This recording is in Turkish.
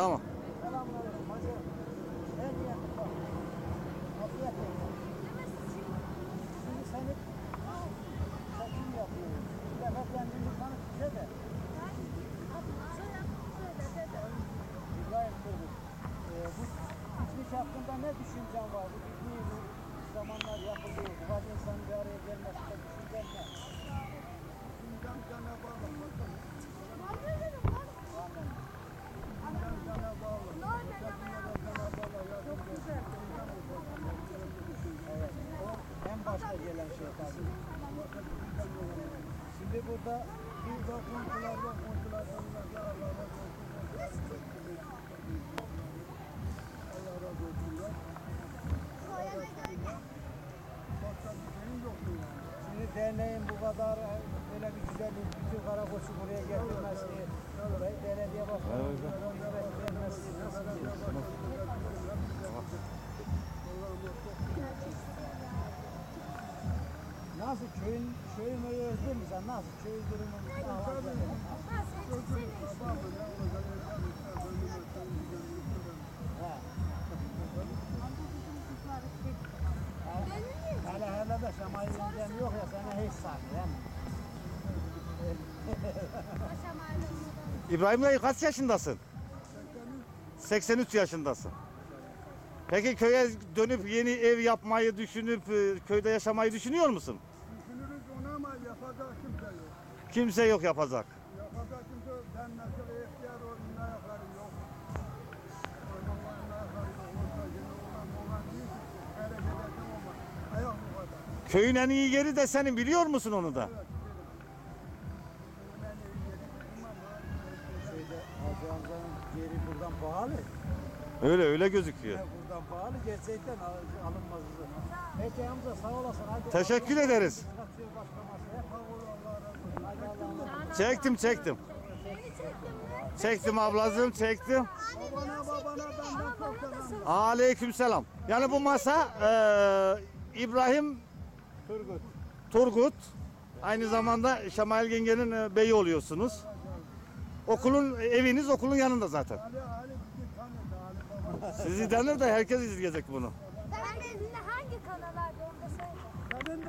Tamam. Ee, bu İzmir hakkında ne düşüncen var? Şimdi burada Bir de komşular var, komşulardan da Allah razı olsun. Şimdi derneğin bu kadar böyle bir güzel bir bütün Karakoç'u buraya getirmesi, belediye başkanı Babamın ya, o zaman evlenmiş, evlenmiş, evlenmiş. He. Hele hele de Şamay yengem yok ya sana hiç mi? İbrahim Bey kaç yaşındasın? 83 yaşındasın. Peki köye dönüp yeni ev yapmayı düşünüp e, köyde yaşamayı düşünüyor musun? Ama yapacak kimse yok. Kimse yok yapacak. Yapacak kimse yok. Ben mesela ihtiyar olayım, ayaklarım yok. Oynamların ayakları yok. Olsa yine olan olan değil ki. Hareket edeceğim ama ayak bu kadar. Köyün en iyi yeri de senin biliyor musun onu da? Evet, Şeyde Hacı yeri buradan pahalı. Öyle öyle gözüküyor. Ya buradan pahalı gerçekten al- alınmaz. Peki amca sağ olasın. Hadi. Teşekkür ederiz. Traktör başka masaya. Allah razı olsun. Hadi Allah'a emanet. Çektim çektim. Çektim ablacığım çektim. Babana babana. Aleyküm selam. Yani bu masa e, İbrahim Turgut. Turgut. Aynı zamanda Şamail Yenge'nin e, beyi oluyorsunuz. Okulun eviniz okulun yanında zaten. Sizi denir de herkes izleyecek bunu. Ben hangi kanal abi onu da söyle.